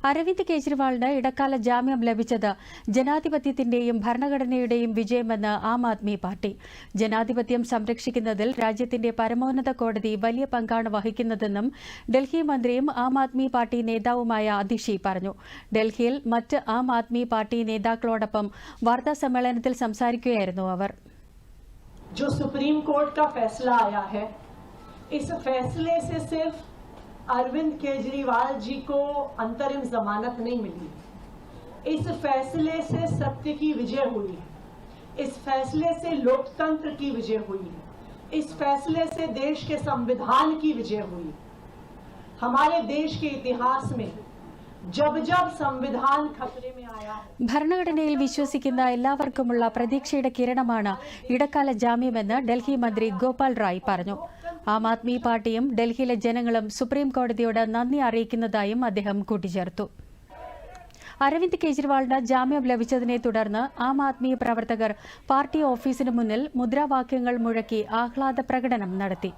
അരവിന്ദ് കെജ്രിവാളിന് ഇടക്കാല ജാമ്യം ലഭിച്ചത് ജനാധിപത്യത്തിന്റെയും ഭരണഘടനയുടെയും വിജയമെന്ന് ആം ആദ്മി പാർട്ടി ജനാധിപത്യം സംരക്ഷിക്കുന്നതിൽ രാജ്യത്തിന്റെ പരമോന്നത കോടതി വലിയ പങ്കാണ് വഹിക്കുന്നതെന്നും ഡൽഹി മന്ത്രിയും ആം ആദ്മി പാർട്ടി നേതാവുമായ അതിഷി പറഞ്ഞു ഡൽഹിയിൽ മറ്റ് ആം ആദ്മി പാർട്ടി നേതാക്കളോടൊപ്പം വാർത്താ സമ്മേളനത്തിൽ സംസാരിക്കുകയായിരുന്നു അവർ जो सुप्रीम कोर्ट का फैसला आया है इस फैसले से सिर्फ अरविंद केजरीवाल जी को अंतरिम जमानत नहीं मिली। इस फैसले से सत्य की विजय हुई। है इस फैसले से लोकतंत्र की विजय हुई। है इस फैसले से देश के संविधान की विजय हुई। हमारे देश के इतिहास में ഭരണഘടനയിൽ വിശ്വസിക്കുന്ന എല്ലാവർക്കുമുള്ള പ്രതീക്ഷയുടെ കിരണമാണ് ഇടക്കാല ജാമ്യമെന്ന് ഡൽഹി മന്ത്രി ഗോപാൽ റായ് പറഞ്ഞു. ആം ആദ്മി പാർട്ടിയും ഡൽഹിയിലെ ജനങ്ങളും സുപ്രീം കോടതിയോട് നന്ദി അറിയിക്കുന്നതായും അദ്ദേഹം കൂട്ടിച്ചേർത്തു. അരവിന്ദ് കെജ്രിവാളിന് ജാമ്യം ലഭിച്ചതിനെ തുടർന്ന് ആം ആദ്മി പ്രവർത്തകർ പാർട്ടി ഓഫീസിന് മുന്നിൽ മുദ്രാവാക്യങ്ങൾ മുഴക്കി ആഹ്ലാദ പ്രകടനം നടത്തി.